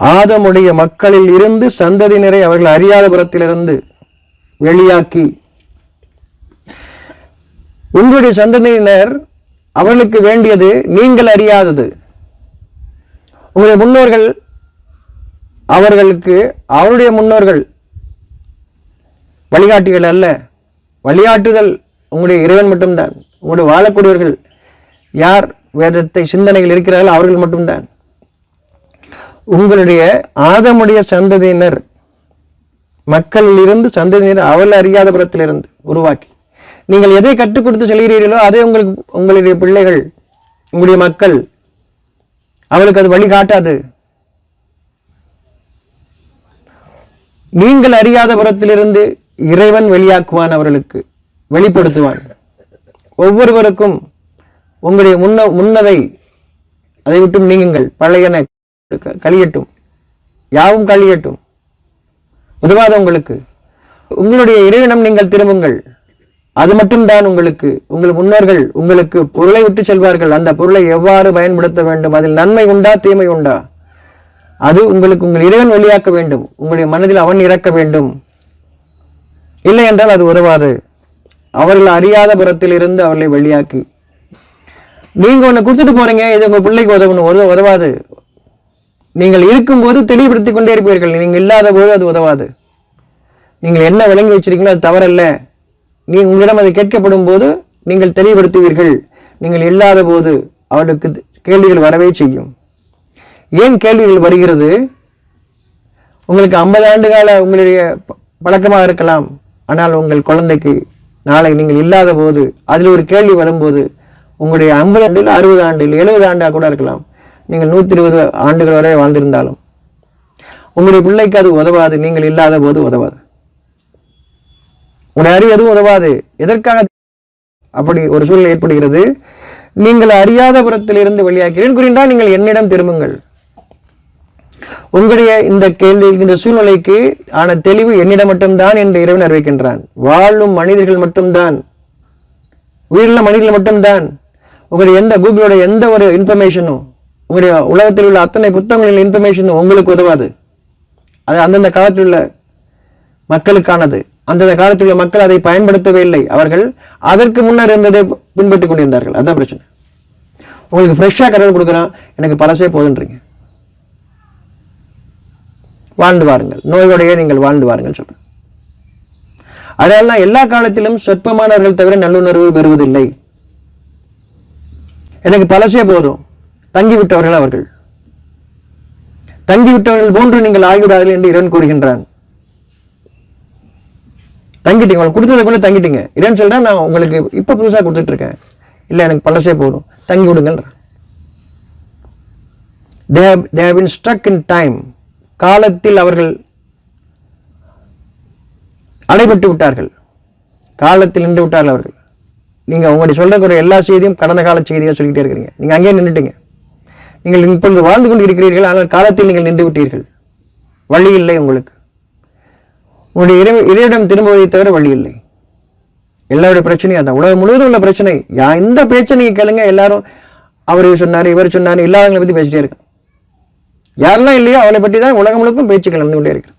ஆதமுடைய மக்களில் இருந்து சந்ததியினரை அவர்கள் அறியாத புறத்திலிருந்து வெளியாக்கி உங்களுடைய சந்ததியினர் அவர்களுக்கு வேண்டியது நீங்கள் அறியாதது. உங்களுடைய முன்னோர்கள் அவர்களுக்கு அவருடைய முன்னோர்கள் வழிகாட்டிகள் அல்ல வழிகாட்டுதல் உங்களுடைய இறைவன் மட்டும்தான். உங்களுடைய வாழக்கூடியவர்கள் யார் வேதத்தை சிந்தனைகள் இருக்கிறார்கள் அவர்கள் மட்டும்தான். உங்களுடைய ஆதமுடைய சந்ததியினர் மக்களிலிருந்து சந்ததியினர் அவள் அறியாத புறத்திலிருந்து உருவாக்கி. நீங்கள் எதை கற்றுக் கொடுத்து செல்கிறீர்களோ அதே உங்களுக்கு உங்களுடைய பிள்ளைகள் உங்களுடைய மக்கள் அவளுக்கு அது வழிகாட்டாது நீங்கள் அறியாத புறத்திலிருந்து இறைவன் வெளியாக்குவான் அவர்களுக்கு வெளிப்படுத்துவான். ஒவ்வொருவருக்கும் உங்களுடைய முன்ன முன்னதை அதை விட்டும் நீங்குங்கள். பழையன கழியட்டும் யாவும் கழியட்டும் உதவாத உங்களுக்கு. உங்களுடைய இறைவனம் நீங்கள் திரும்புங்கள். அது மட்டும்தான் உங்களுக்கு உங்கள் முன்னோர்கள் உங்களுக்கு பொருளை விட்டு செல்வார்கள். அந்த பொருளை எவ்வாறு பயன்படுத்த வேண்டும்? அதில் நன்மை உண்டா தீமை உண்டா? அது உங்களுக்கு உங்கள் இறைவன் வெளியாக்க வேண்டும். உங்களுடைய மனதில் அவன் இறக்க வேண்டும். இல்லை என்றால் அது உதவாது. அவர்கள் அறியாத புறத்தில் இருந்து அவர்களை வெளியாக்கி நீங்க ஒன்று கொடுத்துட்டு போறீங்க இது உங்க பிள்ளைக்கு உதவணும். உதவாது. நீங்கள் இருக்கும்போது தெளிவுபடுத்திக் கொண்டே இருப்பீர்கள் நீங்கள் இல்லாத போது அது உதவாது. நீங்கள் என்ன விளங்கி வச்சிருக்கீங்களோ அது தவறல்ல. நீ உங்களிடம் அது கேட்கப்படும் போது நீங்கள் தெளிவுபடுத்துவீர்கள். நீங்கள் இல்லாத போது அவளுக்கு கேள்விகள் வரவே செய்யும். ஏன் கேள்விகள் வருகிறது? உங்களுக்கு ஐம்பது ஆண்டு கால உங்களுடைய பழக்கமாக இருக்கலாம். ஆனால் உங்கள் குழந்தைக்கு நாளை நீங்கள் இல்லாத போது அதில் ஒரு கேள்வி வரும்போது உங்களுடைய ஐம்பது ஆண்டில் அறுபது ஆண்டில் எழுபது ஆண்டாக கூட இருக்கலாம். நீங்கள் நூற்றி இருபது ஆண்டுகள் வரை வாழ்ந்திருந்தாலும் உங்களுடைய பிள்ளைக்கு அது உதவாது நீங்கள் இல்லாத போது உதவாது. உங்களுடைய அறிவு எதுவும் உதவாது. எதற்காக அப்படி ஒரு சூழ்நிலை ஏற்படுகிறது? நீங்கள் அறியாத புறத்திலிருந்து வெளியாகிறேன் குறிந்தால் நீங்கள் என்னிடம் திரும்புங்கள். உங்களுடைய இந்த கேள்வி இந்த சூழ்நிலைக்கு ஆன தெளிவு என்னிடம் மட்டும்தான் என்று இறைவன் அறிவிக்கின்றான். வாழும் மனிதர்கள் மட்டும்தான். உயிருள்ள மனிதர்கள் மட்டும்தான். உங்களுடைய எந்த கூகுளோட எந்த ஒரு இன்ஃபர்மேஷனும் உங்களுடைய உலகத்தில் உள்ள அத்தனை புத்தகங்களின் இன்ஃபர்மேஷனும் உங்களுக்கு உதவாது. அது அந்தந்த காலத்தில் உள்ள மக்களுக்கானது. அந்தந்த காலத்தில் உள்ள மக்கள் அதை பயன்படுத்தவே இல்லை. அவர்கள் அதற்கு முன்னர் இருந்ததை பின்பற்றி கொண்டிருந்தார்கள். அதான் பிரச்சனை. உங்களுக்கு ஃப்ரெஷ்ஷாக கடவுள் கொடுக்குறான். எனக்கு பழசே போதுன்றீங்க. வாழ்ந்து வாருங்கள். நோயோடையே நீங்கள் வாழ்ந்து வாருங்கள் சொல்கிறேன் அதனால தான் எல்லா காலத்திலும் சொற்பமானவர்கள் தவிர நல்லுணர்வு பெறுவதில்லை. எனக்கு பழசே போதும். தங்கிவிட்டவர்கள் அவர்கள். தங்கிவிட்டவர்கள் போன்று நீங்கள் ஆகிவிடாதீர்கள் என்று இறைவன் கூறுகின்றான். தங்கிட்டீங்க உங்களுக்கு கொடுத்ததை கூட தங்கிட்டீங்க. இறைவன் சொல்றா நான் உங்களுக்கு இப்ப புதுசாக கொடுத்துட்டு இருக்கேன் இல்லை எனக்கு பழசே போதும். தங்கி விடுங்கள். They have they have காலத்தில் அவர்கள் அடைபட்டு விட்டார்கள். காலத்தில் நின்று விட்டார்கள் அவர்கள். நீங்கள் உங்களுடைய சொல்கிற எல்லா செய்தியும் கடந்த கால செய்தியாக சொல்லிக்கிட்டே இருக்கிறீங்க. நீங்க அங்கேயே நின்றுட்டீங்க. நீங்கள் இப்பொழுது வாழ்ந்து கொண்டு இருக்கிறீர்கள் ஆனால் காலத்தில் நீங்கள் நின்று விட்டீர்கள். வழி இல்லை உங்களுக்கு. உங்களுடைய இறை இறையிடம் திரும்புவதை தவிர வழி இல்லை. எல்லாருடைய பிரச்சனையும் அதான். உலகம் முழுவதும் உள்ள பிரச்சனை. யா இந்த பிரச்சனையை கேளுங்க எல்லாரும். அவர் சொன்னார் இவர் சொன்னார் இல்லாதவங்களை பற்றி பேசிட்டே இருக்கான் யாரெல்லாம் இல்லையோ அவளை பற்றி தான் உலகம் முழுக்கும் பேச்சுக்கள் நடந்து கொண்டே இருக்கிறார்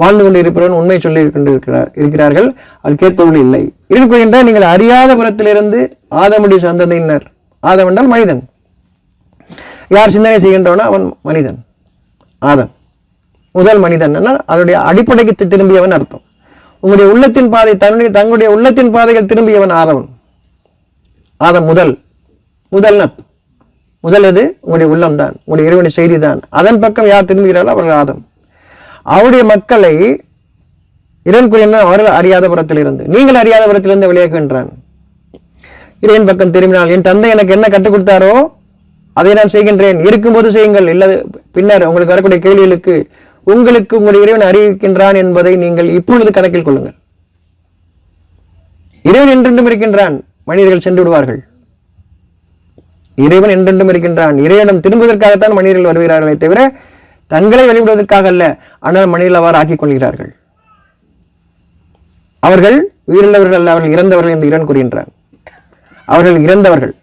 வாழ்ந்து கொண்டு இருப்பவன் உண்மை சொல்லி கொண்டு இருக்கிறார் இருக்கிறார்கள். அது கேட்பவர்கள் இல்லை. இருக்கின்ற நீங்கள் அறியாத புறத்திலிருந்து ஆதமுடி சந்ததியினர் ஆதம் என்றால் மனிதன். யார் சிந்தனை செய்கின்றவனோ அவன் மனிதன் ஆதம் முதல் மனிதன் என்ன அதனுடைய அடிப்படைக்கு திரும்பியவன் அர்த்தம். உங்களுடைய உள்ளத்தின் பாதை தன்னுடைய தங்களுடைய உள்ளத்தின் பாதைகள் திரும்பியவன் ஆதவன். ஆதம் முதல் முதல் அர்த்தம் முதல் எது? உங்களுடைய உள்ளம்தான் உங்களுடைய இறைவனுடைய செய்தி தான். அதன் பக்கம் யார் திரும்புகிறாரோ அவர்கள் ஆதம். அவருடைய மக்களை இறைவன் கூறின அவர்கள் அறியாத புறத்திலிருந்து நீங்கள் அறியாத புறத்திலிருந்து விளையாக்குகின்றான் இறைவன் பக்கம் திரும்பினால் என் தந்தை எனக்கு என்ன கற்றுக் கொடுத்தாரோ அதை நான் செய்கின்றேன். இருக்கும்போது செய்யுங்கள். இல்லது பின்னர் உங்களுக்கு வரக்கூடிய கேள்விகளுக்கு உங்களுக்கு உங்களுடைய இறைவன் அறிவிக்கின்றான் என்பதை நீங்கள் இப்பொழுது கணக்கில் கொள்ளுங்கள். இறைவன் என்றென்றும் இருக்கின்றான். மனிதர்கள் சென்று விடுவார்கள். இறைவன் என்றென்றும் இருக்கின்றான். இறைவனம் திரும்புவதற்காகத்தான் மனிதர்கள் வருகிறார்களே தவிர தங்களை வெளிவிடுவதற்காக அல்ல ஆனால் மனிதர்கள் அவ்வாறு ஆக்கிக் கொள்கிறார்கள். அவர்கள் உயிரிழந்தவர்கள் அல்ல அவர்கள் இறந்தவர்கள் என்று இறைவன் கூறுகின்றான். அவர்கள் இறந்தவர்கள்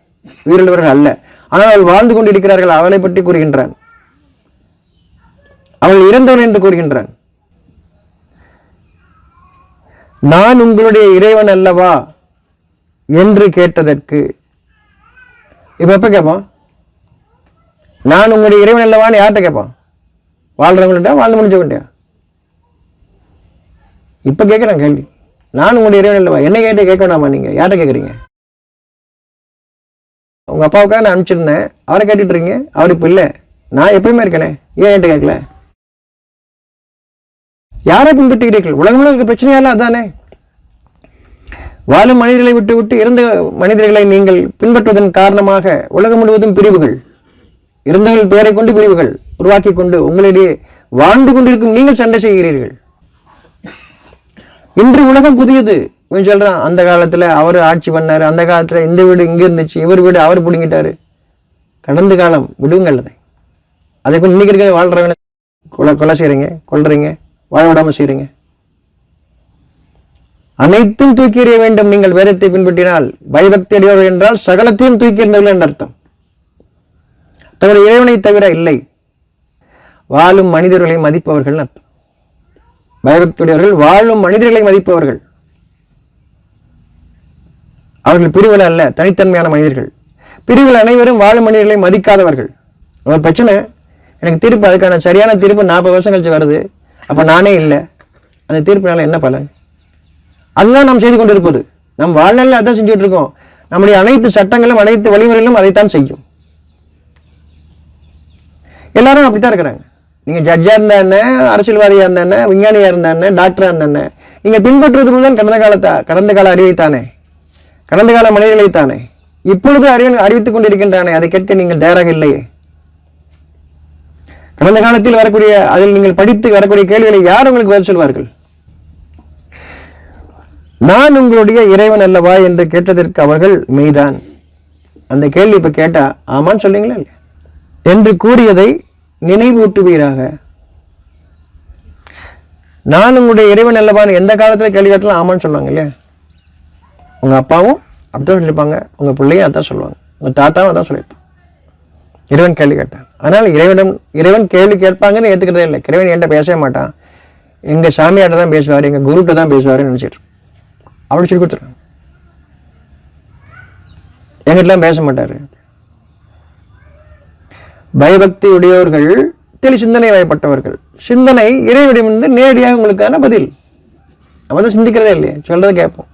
உயிரிழந்தவர்கள் அல்ல. ஆனால் அவள் வாழ்ந்து கொண்டிருக்கிறார்கள் அவளை பற்றி கூறுகின்றான். அவள் இறந்தவன் என்று கூறுகின்றான். நான் உங்களுடைய இறைவன் அல்லவா? என்று கேட்டதற்கு இப்ப எப்ப கேட்பான்? நான் உங்களுடைய இறைவன் அல்லவான்னு யார்கிட்ட கேட்பான்? வாழ்றவங்கள்ட்ட வாழ்ந்து முடிஞ்சவன்ட்டியா இப்ப கேட்கிறேன் கேள்வி. நான் உங்களுடைய இறைவன் அல்லவா? என்ன கேட்டு கேட்க வேணாமா நீங்க? யார்கிட்ட கேட்குறீங்க? உங்கள் அப்பாவுக்காக நான் அனுப்பிச்சிருந்தேன். அவரை கேட்டுட்ருங்க அவர் இப்போ இல்லை. நான் எப்பயுமே இருக்கேனே. ஏன் என்கிட்ட கேட்கல யாரை பின்பற்றுகிறீர்கள் உலகம்ல இருக்க. பிரச்சனையால அதானே. வாழும் மனிதர்களை விட்டு விட்டு இறந்த மனிதர்களை நீங்கள் பின்பற்றுவதன் காரணமாக உலகம் முழுவதும் பிரிவுகள். இறந்தவர்கள் பெயரை கொண்டு பிரிவுகள் உருவாக்கி கொண்டு உங்களிடையே வாழ்ந்து கொண்டிருக்கும் நீங்கள் சண்டை செய்கிறீர்கள். இன்று உலகம் புதியது. இவன் சொல்றான் அந்த காலத்துல அவர் ஆட்சி பண்ணாரு அந்த காலத்துல இந்த வீடு இங்கே இருந்துச்சு இவர் வீடு அவர் பிடுங்கிட்டாரு. கடந்த காலம் விடுங்கள் அதை. அதுக்கு கொண்டு இன்னைக்கு கொலை கொலை செய்றீங்க கொல்றீங்க வாழ விடாம செய்கிறீங்க அனைத்தும் தூக்கி எறிய வேண்டும் நீங்கள் வேதத்தை பின்பற்றினால். பயபக்தி அடையவர் என்றால் சகலத்தையும் தூக்கி எறிந்தவர்கள் என்ற அர்த்தம். தங்களுடைய இறைவனை தவிர இல்லை. வாழும் மனிதர்களை மதிப்பவர்கள் அர்த்தம். பயபக்தியுடையவர்கள் வாழும் மனிதர்களை மதிப்பவர்கள். அவர்கள் பிரிவில் அல்ல தனித்தன்மையான மனிதர்கள். பிரிவில் அனைவரும் வாழும் மனிதர்களை மதிக்காதவர்கள். ஒரு பிரச்சனை எனக்கு தீர்ப்பு அதுக்கான சரியான தீர்ப்பு நாற்பது வருஷம் கழிச்சு வருது. அப்போ நானே இல்லை. அந்த தீர்ப்பினால என்ன பலன்? அதுதான் நாம் செய்து கொண்டிருப்பது. நம் வாழ்நாளில் அதான் செஞ்சுட்டு இருக்கோம். நம்முடைய அனைத்து சட்டங்களும் அனைத்து வழிமுறைகளும் அதைத்தான் செய்யும். எல்லாரும் அப்படித்தான் இருக்கிறாங்க. நீங்கள் ஜட்ஜாக இருந்தா என்ன அரசியல்வாதியாக இருந்தா என்ன விஞ்ஞானியாக இருந்தா என்ன டாக்டராக இருந்தா என்ன? நீங்கள் பின்பற்றுவது முதல் கடந்த காலத்தா கடந்த கால அறிவைத்தானே? கடந்த கால மனிதர்களைத்தானே இப்பொழுது அறிவன் அறிவித்துக் கொண்டிருக்கின்றானே அதை கேட்க நீங்கள் தயாராக இல்லையே? கடந்த காலத்தில் வரக்கூடிய அதில் நீங்கள் படித்து வரக்கூடிய கேள்விகளை யார் உங்களுக்கு பதில் சொல்வார்கள்? நான் உங்களுடைய இறைவன் அல்லவா என்று கேட்டதற்கு அவர்கள் மெய்தான். அந்த கேள்வி இப்ப கேட்டா ஆமான்னு சொல்றீங்களா என்று கூறியதை நினைவூட்டுவீராக. நான் உங்களுடைய இறைவன் அல்லவான்னு எந்த காலத்தில் கேள்வி கேட்டாலும் ஆமான்னு சொல்லுவாங்க இல்லையா? உங்கள் அப்பாவும் அப்படிதான் சொல்லியிருப்பாங்க உங்கள் பிள்ளையும் அதான் சொல்லுவாங்க. உங்கள் தாத்தாவும் அதான் சொல்லியிருப்பாங்க. இறைவன் கேள்வி கேட்டான். அதனால் இறைவனிடம் இறைவன் கேள்வி கேட்பாங்கன்னு ஏற்றுக்கிறதே இல்லை. இறைவன் என்கிட்ட பேசவே மாட்டான். எங்கள் சாமியார்ட்ட தான் பேசுவார் எங்கள் குருட்ட தான் பேசுவாருன்னு நினச்சிட்டு அப்படி சொல்லி கொடுத்துருக்காங்க எங்கிட்டலாம் பேச மாட்டார். பயபக்தி உடையவர்கள் தெளி சிந்தனை வயப்பட்டவர்கள். சிந்தனை இறைவனிடமிருந்து நேரடியாக உங்களுக்கான பதில். நம்ம தான் சிந்திக்கிறதே இல்லையே. சொல்கிறத கேட்போம்.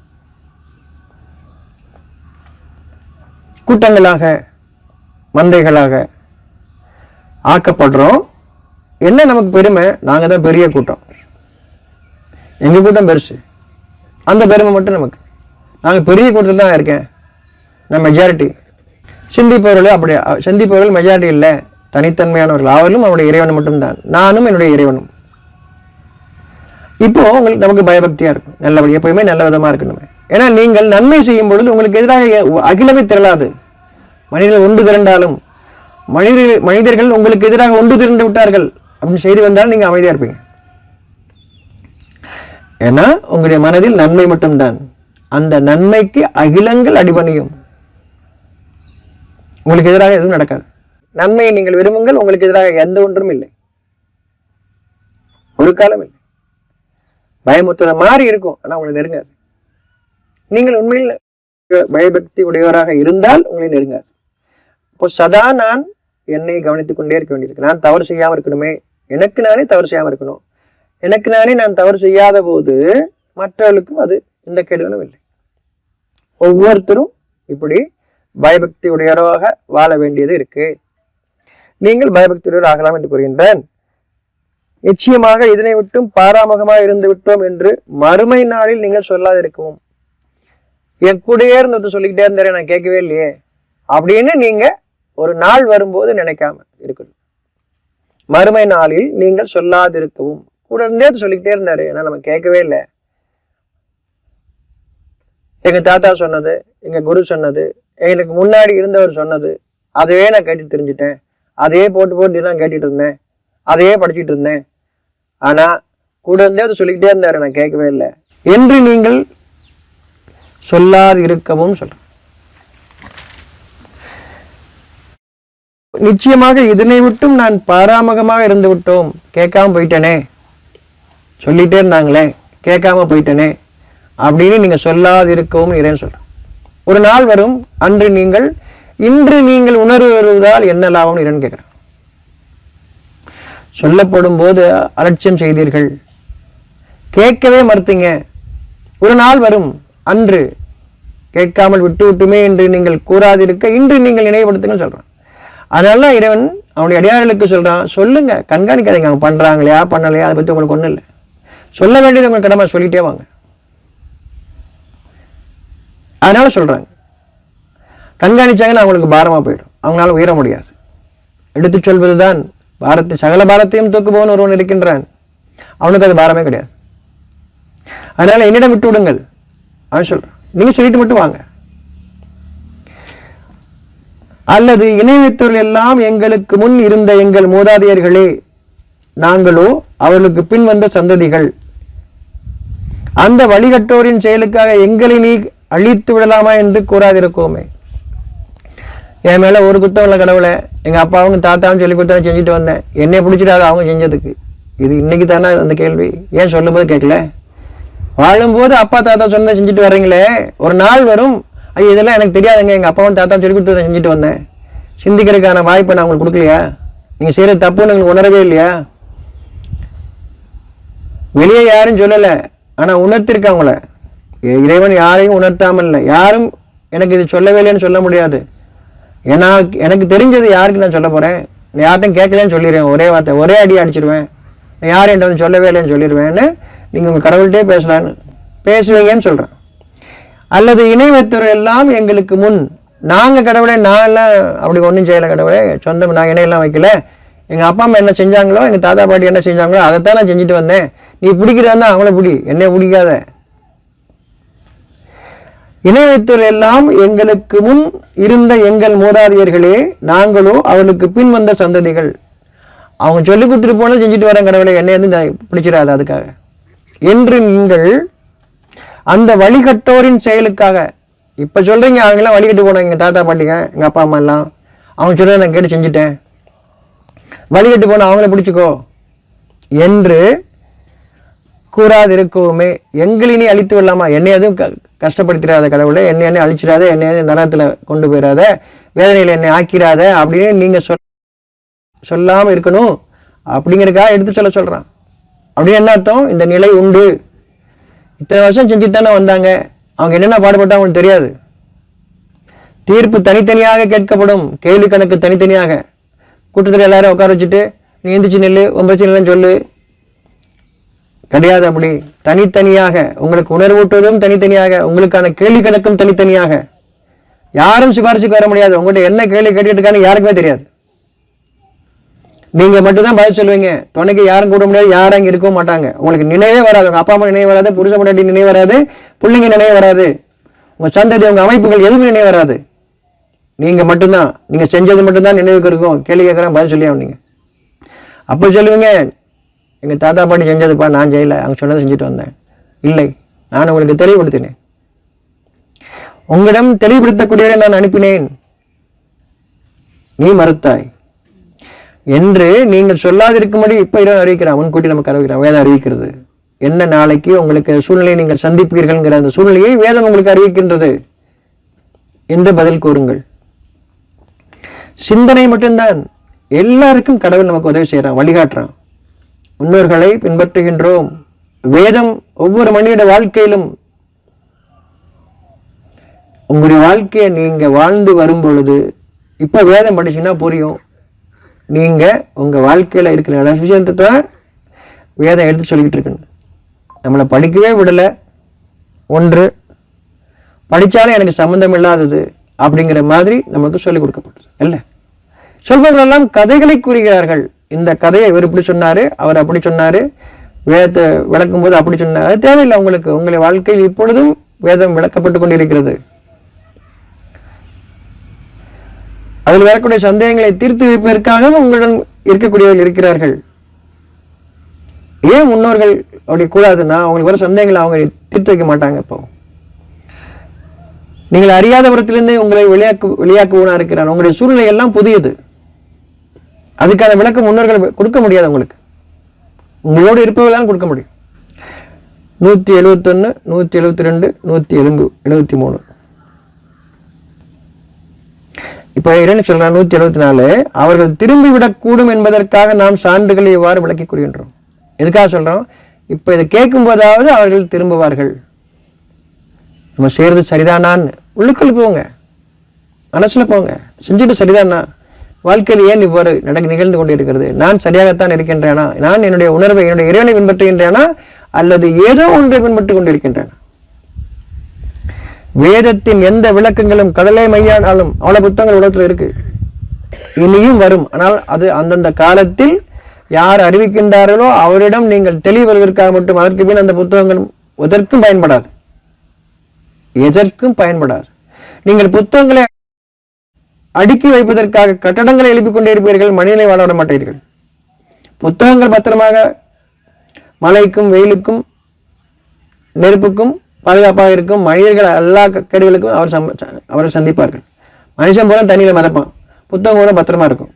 கூட்டங்களாக மந்தைகளாக ஆக்கப்படுறோம். என்ன நமக்கு பெருமை? நாங்கள் தான் பெரிய கூட்டம். எங்கள் கூட்டம் பெருசு. அந்த பெருமை மட்டும் நமக்கு. நாங்கள் பெரிய கூட்டத்தில் தான் இருக்கேன். நான் மெஜாரிட்டி சிந்திப்பவர்கள் அப்படி சிந்திப்பவர்கள் மெஜாரிட்டி இல்லை. தனித்தன்மையானவர்கள். அவர்களும் அவருடைய இறைவன் மட்டும்தான். நானும் என்னுடைய இறைவனும். இப்போ உங்களுக்கு நமக்கு பயபக்தியாக இருக்கும். நல்லபடி எப்பயுமே நல்ல விதமாக இருக்கணுமே. ஏன்னா நீங்கள் நன்மை செய்யும் பொழுது உங்களுக்கு எதிராக அகிலமே திரளாது. மனிதர்கள் ஒன்று திரண்டாலும் மனிதர்கள் மனிதர்கள் உங்களுக்கு எதிராக ஒன்று திரண்டு விட்டார்கள் அப்படின்னு செய்தி வந்தாலும் நீங்கள் அமைதியாக இருப்பீங்க. ஏன்னா உங்களுடைய மனதில் நன்மை மட்டும்தான். அந்த நன்மைக்கு அகிலங்கள் அடிபணியும். உங்களுக்கு எதிராக எதுவும் நடக்காது. நன்மையை நீங்கள் விரும்புங்கள் உங்களுக்கு எதிராக எந்த ஒன்றும் இல்லை. ஒரு காலம் இல்லை. பயமுத்துற மாதிரி இருக்கும் ஆனால் உங்களை நெருங்காது. நீங்கள் உண்மையில் பயபக்தி உடையவராக இருந்தால் உங்களை நெருங்க. இப்போ சதா நான் என்னை கவனித்துக் கொண்டே இருக்க வேண்டியிருக்கு. நான் தவறு செய்யாமல் இருக்கணுமே. எனக்கு நானே தவறு செய்யாமல் இருக்கணும். எனக்கு நானே நான் தவறு செய்யாத போது மற்றவர்களுக்கும் அது எந்த கேடுகளும் இல்லை. ஒவ்வொருத்தரும் இப்படி பயபக்தி உடையவராக வாழ வேண்டியது இருக்கு. நீங்கள் பயபக்தியுடையவர் ஆகலாம் என்று கூறுகின்றேன். நிச்சயமாக இதனை விட்டும் பாராமுகமாக இருந்து விட்டோம் என்று மறுமை நாளில் நீங்கள் சொல்லாதிருக்கவும். என் கூடயே இருந்தது சொல்லிக்கிட்டே இருந்தாரு நான் கேட்கவே இல்லையே. அப்படின்னு நீங்க ஒரு நாள் வரும்போது நினைக்காம இருக்கணும். மறுமை நாளில் நீங்கள் சொல்லாதிருக்கவும். கூட இருந்தே சொல்லிக்கிட்டே இருந்தாரு ஏன்னா நம்ம கேட்கவே இல்லை. எங்க தாத்தா சொன்னது எங்க குரு சொன்னது எனக்கு முன்னாடி இருந்தவர் சொன்னது அதையே நான் கேட்டு தெரிஞ்சுட்டேன். அதையே போட்டு போட்டு தினம் கேட்டுட்டு இருந்தேன். அதையே படிச்சுட்டு இருந்தேன். ஆனா கூட இருந்தே அதை சொல்லிக்கிட்டே இருந்தாரு நான் கேட்கவே இல்லை. என்று நீங்கள் சொல்லாது இருக்கவும் சொல்றேன் நிச்சயமாக இதனை விட்டும் நான் பாராமுகமாக இருந்து விட்டோம். கேட்காம போயிட்டேனே. சொல்லிட்டே இருந்தாங்களே கேட்காம போயிட்டேனே. அப்படின்னு நீங்க சொல்லாதிருக்கவும் இறைன்னு சொல்றேன் ஒரு நாள் வரும் அன்று நீங்கள் இன்று நீங்கள் உணர்வு வருவதால் என்ன லாபம்னு இறைன்னு கேட்குறேன் சொல்லப்படும் போது அலட்சியம் செய்தீர்கள். கேட்கவே மறுத்தீங்க. ஒரு நாள் வரும் அன்று கேட்காமல் விட்டு விட்டுமே என்று நீங்கள் கூறாதிருக்க இன்று நீங்கள் நினைவுபடுத்துங்கன்னு சொல்றான். அதனால தான் இறைவன் அவனுடைய அடியார்களுக்கு சொல்றான் சொல்லுங்க கண்காணிக்காதீங்க. அவங்க பண்றாங்களையா பண்ணலையா அதை பற்றி உங்களுக்கு ஒன்றும் இல்லை. சொல்ல வேண்டியது உங்களுக்கு கடமை சொல்லிட்டே வாங்க. அதனால சொல்றாங்க. கண்காணிச்சாங்கன்னா அவங்களுக்கு பாரமா போயிடும். அவங்களால உயர முடியாது. எடுத்துச் சொல்வதுதான் பாரத்தை சகல பாரத்தையும் தூக்குபவன் ஒருவன் இருக்கின்றான். அவனுக்கு அது பாரமே கிடையாது. அதனால என்னிடம் விட்டு விடுங்கள் அவன் சொல்றான் நீங்க சொல்லிட்டு மட்டும் வாங்க. அல்லது இணை வைத்தவர்கள் எல்லாம் எங்களுக்கு முன் இருந்த எங்கள் மூதாதையர்களே நாங்களோ அவர்களுக்கு பின் வந்த சந்ததிகள். அந்த வழிகட்டோரின் செயலுக்காக எங்களை நீ அழித்து விடலாமா என்று கூறாதிருக்கோமே. என் மேல ஒரு குத்தம் இல்லை கடவுளை எங்க அப்பாவும் தாத்தாவும் சொல்லி கொடுத்தா செஞ்சுட்டு வந்தேன். என்னை பிடிச்சிடாத அவங்க செஞ்சதுக்கு. இது இன்னைக்கு தானே அந்த கேள்வி? ஏன் சொல்லும்போது கேட்கல? வாழும்போது அப்பா தாத்தா சொன்னதை செஞ்சுட்டு வர்றீங்களே ஒரு நாள் வரும். ஐயோ இதெல்லாம் எனக்கு தெரியாதுங்க. எங்கள் அப்பாவும் தாத்தா சொல்லி கொடுத்ததை செஞ்சுட்டு வந்தேன். சிந்திக்கிறதுக்கான வாய்ப்பை நான் உங்களுக்கு கொடுக்கலையா? நீங்கள் செய்கிற தப்புன்னு எங்களுக்கு உணரவே இல்லையா? வெளியே யாரும் சொல்லலை. ஆனால் உணர்த்திருக்காங்கள. இறைவன் யாரையும் உணர்த்தாமல் இல்லை. யாரும் எனக்கு இது சொல்லவே இல்லைன்னு சொல்ல முடியாது. ஏன்னா எனக்கு தெரிஞ்சது யாருக்கு நான் சொல்ல போகிறேன் யார்கிட்டையும் யார்ட்டும் கேட்கலன்னு சொல்லிடுவேன் ஒரே வார்த்தை ஒரே அடி அடிச்சிருவேன். நான் யாரும் என்கிட்ட வந்து சொல்லவே இல்லைன்னு சொல்லிடுவேன்னு நீங்கள் உங்கள் கடவுள்கிட்டே பேசலான்னு பேசுவீங்கன்னு சொல்கிறேன் அல்லது இணைவைத்தர் எல்லாம் எங்களுக்கு முன் நாங்கள் கடவுளே நான் எல்லாம் அப்படி ஒன்றும் செய்யலை கடவுளே சொந்தம் நான் இணையெல்லாம் வைக்கல. எங்கள் அப்பா அம்மா என்ன செஞ்சாங்களோ எங்கள் தாத்தா பாட்டி என்ன செஞ்சாங்களோ அதைத்தான் நான் செஞ்சுட்டு வந்தேன். நீ பிடிக்கிறதா இருந்தால் அவங்கள பிடி என்னை பிடிக்காத. இணை எல்லாம் எங்களுக்கு முன் இருந்த எங்கள் மூதாதையர்களே நாங்களோ அவர்களுக்கு பின் வந்த சந்ததிகள். அவங்க சொல்லி கொடுத்துட்டு போனால் செஞ்சுட்டு வரேன் கடவுளை என்னை வந்து பிடிச்சிடாது அதுக்காக. என்று நீங்கள் அந்த வழிகட்டோரின் செயலுக்காக இப்போ சொல்கிறீங்க அவங்களாம் வழிகட்டு போனாங்க எங்கள் தாத்தா பாட்டிங்க எங்கள் அப்பா அம்மா எல்லாம். அவங்க சொல்கிறத நான் கேட்டு செஞ்சுட்டேன். வழிகட்டு போன அவங்கள பிடிச்சிக்கோ என்று கூறாதிருக்கவுமே எங்களினி அழித்து விடலாமா? என்னை எதுவும் க கஷ்டப்படுத்திடாத கடவுளை என்னை என்ன அழிச்சிடாத என்னை என்னை கொண்டு போயிடாத வேதனையில் என்னை ஆக்கிடாத அப்படின்னு நீங்கள் சொல் சொல்லாமல் இருக்கணும். அப்படிங்கிறதுக்காக எடுத்து சொல்ல சொல்கிறான் அப்படின்னு என்ன அர்த்தம்? இந்த நிலை உண்டு. இத்தனை வருஷம் செஞ்சுட்டு தானே வந்தாங்க. அவங்க என்னென்ன பாடுபட்டா அவங்களுக்கு தெரியாது. தீர்ப்பு தனித்தனியாக கேட்கப்படும். கேள்வி கணக்கு தனித்தனியாக. கூட்டத்தில் எல்லாரும் உட்கார வச்சுட்டு நீ எந்திரிச்சு நெல்லு ஒன்பது நிலைன்னு சொல்லு. கிடையாது அப்படி. தனித்தனியாக. உங்களுக்கு உணர்வூட்டுவதும் தனித்தனியாக. உங்களுக்கான கேள்வி கணக்கும் தனித்தனியாக. யாரும் சிபாரிசுக்கு வர முடியாது. உங்கள்கிட்ட என்ன கேள்வி கேட்டுட்டு இருக்கான்னு யாருக்குமே தெரியாது. நீங்கள் மட்டும்தான் பதில் சொல்லுவீங்க. துணைக்கு யாரும் கூட முடியாது யாரும் அங்கே இருக்கவும் மாட்டாங்க. உங்களுக்கு நினைவே வராது. உங்கள் அப்பா அம்மா நினைவு வராது புருஷ முன்னாடி நினைவு வராது பிள்ளைங்க நினைவு வராது. உங்கள் சந்ததி உங்கள் அமைப்புகள் எதுவுமே நினைவு வராது. நீங்கள் மட்டும்தான் நீங்கள் செஞ்சது மட்டும்தான் நினைவுக்கு இருக்கும். கேள்வி கேட்குறேன் பதில் சொல்லி ஆகணும் அப்போ சொல்லுவீங்க. எங்கள் தாத்தா பாட்டி செஞ்சதுப்பா நான் செய்யலை. அவங்க சொன்னதை செஞ்சுட்டு வந்தேன். இல்லை நான் உங்களுக்கு தெளிவுபடுத்தினேன். உங்களிடம் தெளிவுபடுத்தக்கூடியவரை நான் அனுப்பினேன். நீ மறுத்தாய். என்று நீங்கள் சொல்லாதிருக்கும்படி இப்ப இடம் அறிவிக்கிறான். முன்கூட்டி நமக்கு அறிவிக்கிறான். வேதம் அறிவிக்கிறது. என்ன நாளைக்கு உங்களுக்கு சூழ்நிலையை நீங்கள் சந்திப்பீர்கள்ங்கிற அந்த சூழ்நிலையை வேதம் உங்களுக்கு அறிவிக்கின்றது என்று பதில் கூறுங்கள். சிந்தனை மட்டும்தான். எல்லாருக்கும் கடவுள் நமக்கு உதவி செய்கிறான் வழிகாட்டுறான். முன்னோர்களை பின்பற்றுகின்றோம். வேதம் ஒவ்வொரு மனித வாழ்க்கையிலும் உங்களுடைய வாழ்க்கையை நீங்கள் வாழ்ந்து வரும் பொழுது இப்போ வேதம் படிச்சீங்கன்னா புரியும். நீங்கள் உங்கள் வாழ்க்கையில் இருக்கிற விஷயத்தை தான் வேதம் எடுத்து சொல்லிக்கிட்டு இருக்கணும். நம்மளை படிக்கவே விடலை. ஒன்று படித்தாலும் எனக்கு சம்மந்தம் இல்லாதது அப்படிங்கிற மாதிரி நமக்கு சொல்லிக் கொடுக்கப்பட்டது. இல்லை? சொல்பவர்களெல்லாம் கதைகளை கூறுகிறார்கள். இந்த கதையை இவர் இப்படி சொன்னார் அவர் அப்படி சொன்னார் வேதத்தை விளக்கும் போது அப்படி சொன்னார். அது தேவையில்லை உங்களுக்கு. உங்களுடைய வாழ்க்கையில் இப்பொழுதும் வேதம் விளக்கப்பட்டு கொண்டிருக்கிறது. அதில் வரக்கூடிய சந்தேகங்களை தீர்த்து வைப்பதற்காக உங்களுடன் இருக்கக்கூடியவர்கள் இருக்கிறார்கள். ஏன் முன்னோர்கள் அப்படி கூடாதுன்னா அவங்களுக்கு வர சந்தேகங்களை அவங்க தீர்த்து வைக்க மாட்டாங்க இப்போ. நீங்கள் அறியாத புறத்திலிருந்து உங்களை வெளியாக்கு வெளியாக்குவனா இருக்கிறார். உங்களுடைய சூழ்நிலை எல்லாம் புதியது. அதுக்கான விளக்கம் முன்னோர்கள் கொடுக்க முடியாது உங்களுக்கு. உங்களோடு இருப்பவர்களால் கொடுக்க முடியும். நூற்றி எழுபத்தொன்று நூற்றி எழுபத்தி ரெண்டு நூற்றி எழுபது எழுபத்தி மூணு. இப்போ என்ன சொல்றான் நூற்றி எழுபத்தி நாலு அவர்கள் திரும்பி விடக்கூடும் என்பதற்காக நாம் சான்றுகளை இவ்வாறு விளக்கி கூறுகின்றோம். எதுக்காக சொல்றோம்? இப்போ இதை கேட்கும் போதாவது அவர்கள் திரும்புவார்கள். நம்ம செய்யறது சரிதானான்னு உள்ளுக்குள் போங்க. மனசில் போங்க. செஞ்சுட்டு சரிதானா? வாழ்க்கையில் ஏன் இவ்வாறு நடக்க நிகழ்ந்து கொண்டு இருக்கிறது நான் சரியாகத்தான் இருக்கின்றேனா? நான் என்னுடைய உணர்வை என்னுடைய இறைவனை பின்பற்றுகின்றேனா? அல்லது ஏதோ ஒன்றை பின்பற்றி கொண்டிருக்கின்றேன்? வேதத்தின் எந்த விளக்கங்களும் கடலை மையானாலும் அவ்வளவு புத்தகங்கள் உலகத்தில் இருக்கு. இனியும் வரும். ஆனால் அது அந்தந்த காலத்தில் யார் அறிவிக்கின்றார்களோ அவரிடம் நீங்கள் தெளிவதற்காக மட்டும் அதற்கு பின் அந்த புத்தகங்கள் எதற்கும் பயன்படாது. எதற்கும் பயன்படாது. நீங்கள் புத்தகங்களை அடுக்கி வைப்பதற்காக கட்டடங்களை எழுப்பிக் கொண்டே இருப்பீர்கள் மனிதனை வாழ விட மாட்டீர்கள். புத்தகங்கள் பத்திரமாக மழைக்கும் வெயிலுக்கும் நெருப்புக்கும் பாதுகாப்பாக இருக்கும் மனிதர்கள் எல்லா கேடுகளுக்கும் அவர் சம் அவரை சந்திப்பார்கள். மனுஷன் பூரா தண்ணியில் மறப்பான் புத்தகம் பூரா பத்திரமா இருக்கும்.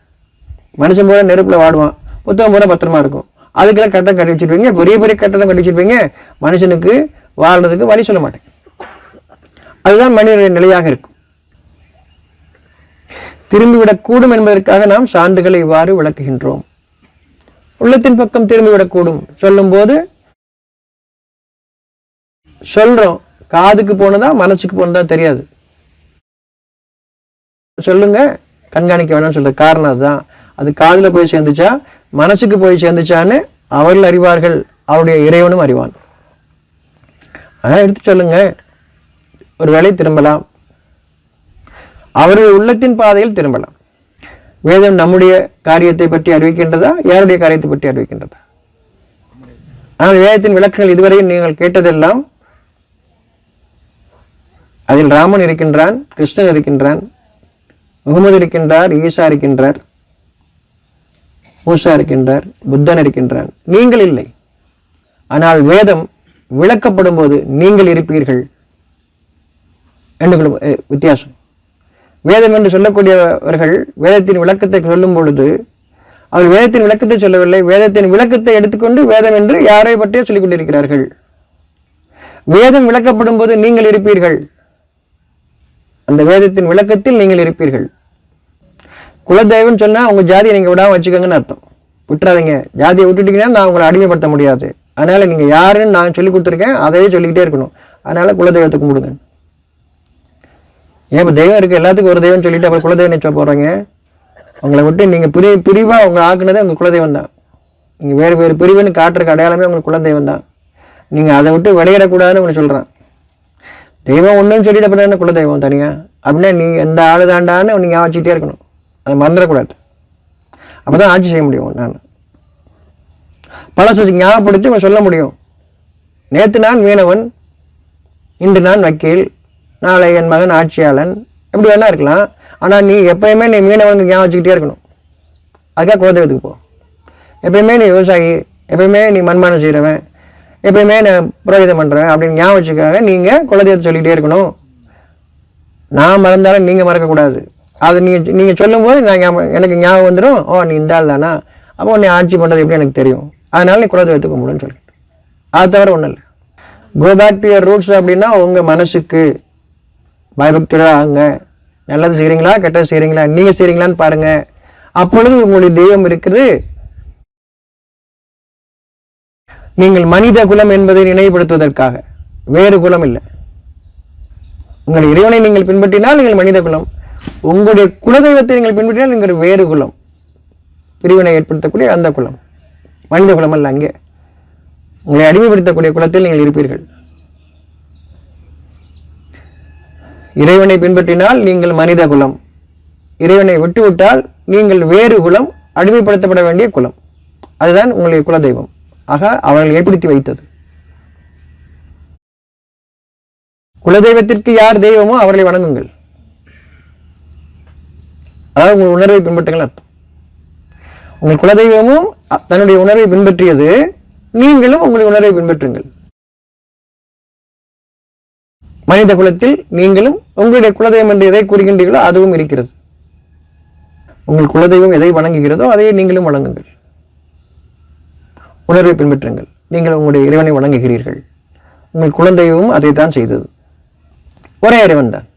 மனுஷன் பூரா நெருப்பில் வாடுவான். புத்தகம் பூரா பத்திரமா இருக்கும். அதுக்கெல்லாம் கட்டடம் கட்டி வச்சிருப்பீங்க. பெரிய பெரிய கட்டடம் கட்டி வச்சிருப்பீங்க. மனுஷனுக்கு வாழ்றதுக்கு வழி சொல்ல மாட்டேன். அதுதான் மனிதனுடைய நிலையாக இருக்கும். திரும்பிவிடக்கூடும் என்பதற்காக நாம் சான்றுகளை இவ்வாறு விளக்குகின்றோம். உள்ளத்தின் பக்கம் திரும்பிவிடக்கூடும் சொல்லும்போது சொல்கிறோம் காதுக்கு போனதா மனசுக்கு போனதா தெரியாது. சொல்லுங்க. கண்காணிக்க வேணாம்னு சொல்ற காரணம் அதுதான். அது காதில் போய் சேர்ந்துச்சா மனசுக்கு போய் சேர்ந்துச்சான்னு அவர்கள் அறிவார்கள். அவருடைய இறைவனும் அறிவான். அதான் எடுத்து சொல்லுங்க. ஒரு வேளை திரும்பலாம். அவருடைய உள்ளத்தின் பாதையில் திரும்பலாம். வேதம் நம்முடைய காரியத்தை பற்றி அறிவிக்கின்றதா? யாருடைய காரியத்தை பற்றி அறிவிக்கின்றதா? ஆனால் வேதத்தின் விளக்கங்கள் இதுவரையும் நீங்கள் கேட்டதெல்லாம் அதில் ராமன் இருக்கின்றான் கிருஷ்ணன் இருக்கின்றான் முகமது இருக்கின்றார் ஈசா இருக்கின்றார் ஊஷா இருக்கின்றார் புத்தன் இருக்கின்றான். நீங்கள் இல்லை. ஆனால் வேதம் விளக்கப்படும் போது நீங்கள் இருப்பீர்கள் என்று வித்தியாசம். வேதம் என்று சொல்லக்கூடியவர்கள் வேதத்தின் விளக்கத்தை சொல்லும் பொழுது அவர் வேதத்தின் விளக்கத்தை சொல்லவில்லை வேதத்தின் விளக்கத்தை எடுத்துக்கொண்டு வேதம் என்று யாரை பற்றியோ சொல்லிக் கொண்டிருக்கிறார்கள் வேதம் விளக்கப்படும் போது நீங்கள் இருப்பீர்கள். அந்த வேதத்தின் விளக்கத்தில் நீங்கள் இருப்பீர்கள். குலதெய்வம் சொன்னால் உங்கள் ஜாதியை நீங்கள் விடாமல் வச்சுக்கோங்கன்னு அர்த்தம். விட்டுறாதீங்க. ஜாதியை விட்டுட்டீங்கன்னா நான் உங்களை அடிமைப்படுத்த முடியாது. அதனால் நீங்கள் யாருன்னு நான் சொல்லி கொடுத்துருக்கேன். அதையே சொல்லிக்கிட்டே இருக்கணும். அதனால் குலதெய்வத்தை கும்பிடுங்க ஏன் இப்போ தெய்வம் இருக்குது எல்லாத்துக்கும் ஒரு தெய்வம்னு சொல்லிட்டு அப்புறம் குலதெய்வம் நிச்சயம் போடுறாங்க உங்களை விட்டு நீங்கள் பிரி பிரிவாக உங்களை ஆக்குனதே உங்கள் குலதெய்வம் தான். நீங்கள் வேறு வேறு பிரிவுன்னு காட்டுறக்கு அடையாளமே உங்களுக்கு குலதெய்வம் தான். நீங்கள் அதை விட்டு விளையிடக்கூடாதுன்னு உங்களை சொல்கிறேன் தெய்வம் ஒன்றுன்னு சொல்லிட்டு அப்படி என்ன குலதெய்வம் தனியாக அப்படின்னா நீ எந்த ஆளு தாண்டான்னு நீங்கள் வச்சுக்கிட்டே இருக்கணும். அதை மறந்துடக்கூடாது. அப்போ தான் ஆட்சி செய்ய முடியும் நான் பழசை ஞாபகப்படுத்தி உங்களை சொல்ல முடியும். நேற்று நான் மீனவன் இன்று நான் வக்கீல் நாளை என் மகன் ஆட்சியாளன். எப்படி வேணா இருக்கலாம். ஆனால் நீ எப்பயுமே நீ மீனவன் ஞாபகம் வச்சுக்கிட்டே இருக்கணும். அதுக்காக குலதெய்வத்துக்கு போ. எப்பயுமே நீ விவசாயி எப்பயுமே நீ மண்மானம் செய்கிறவன் எப்பயுமே நான் புரோகிதம் பண்ணுறேன் அப்படின்னு ஞாபகம் வச்சுக்காக நீங்கள் குலதெய்வத்தை சொல்லிகிட்டே இருக்கணும். நான் மறந்தாலும் நீங்கள் மறக்கக்கூடாது. அது நீங்கள் நீங்கள் சொல்லும்போது நான் ஞாபகம் எனக்கு ஞாபகம் வந்துடும் ஓ நீ இந்த ஆள் தானா? அப்போ நீ ஆட்சி பண்ணுறது எப்படி எனக்கு தெரியும். அதனால் நீ குலதெய்வத்தை கும்பிடுன்னு சொல்லிட்டு. அது தவிர ஒன்றும் இல்லை. Go back to your roots அப்படின்னா உங்கள் மனசுக்கு பயபக்தியோட ஆகுங்க நல்லது செய்கிறீங்களா கெட்டது செய்கிறீங்களா நீங்கள் செய்கிறீங்களான்னு பாருங்கள் அப்பொழுது உங்களுடைய தெய்வம் இருக்குது. நீங்கள் மனித குலம் என்பதை நினைவுபடுத்துவதற்காக. வேறு குலம் இல்லை. உங்கள் இறைவனை நீங்கள் பின்பற்றினால் நீங்கள் மனித குலம். உங்களுடைய குலதெய்வத்தை நீங்கள் பின்பற்றினால் நீங்கள் வேறு குலம். பிரிவினை ஏற்படுத்தக்கூடிய அந்த குலம். மனித குலம் அல்ல அங்கே. உங்களை அடிமைப்படுத்தக்கூடிய குலத்தில் நீங்கள் இருப்பீர்கள். இறைவனை பின்பற்றினால் நீங்கள் மனித குலம். இறைவனை விட்டுவிட்டால் நீங்கள் வேறு குலம். அடிமைப்படுத்தப்பட வேண்டிய குலம். அதுதான் உங்களுடைய குலதெய்வம். ஆக அவர்கள் ஏற்படுத்தி வைத்தது. குலதெய்வத்திற்கு யார் தெய்வமோ அவர்களை வணங்குங்கள். அதாவது உங்கள் உணர்வை பின்பற்றுங்கள் அர்த்தம். உங்கள் குலதெய்வமும் தன்னுடைய உணர்வை பின்பற்றியது நீங்களும் உங்களுடைய உணர்வை பின்பற்றுங்கள். மனித குலத்தில் நீங்களும் உங்களுடைய குலதெய்வம் என்று எதை கூறுகின்றீர்களோ அதுவும் இருக்கிறது. உங்கள் குலதெய்வம் எதை வணங்குகிறதோ அதையே நீங்களும் வணங்குங்கள். உணர்வை பின்பற்றுங்கள். நீங்கள் உங்களுடைய இறைவனை வணங்குகிறீர்கள். உங்கள் குழந்தையும் அதை தான் செய்தது. ஒரே இறைவன் தான்.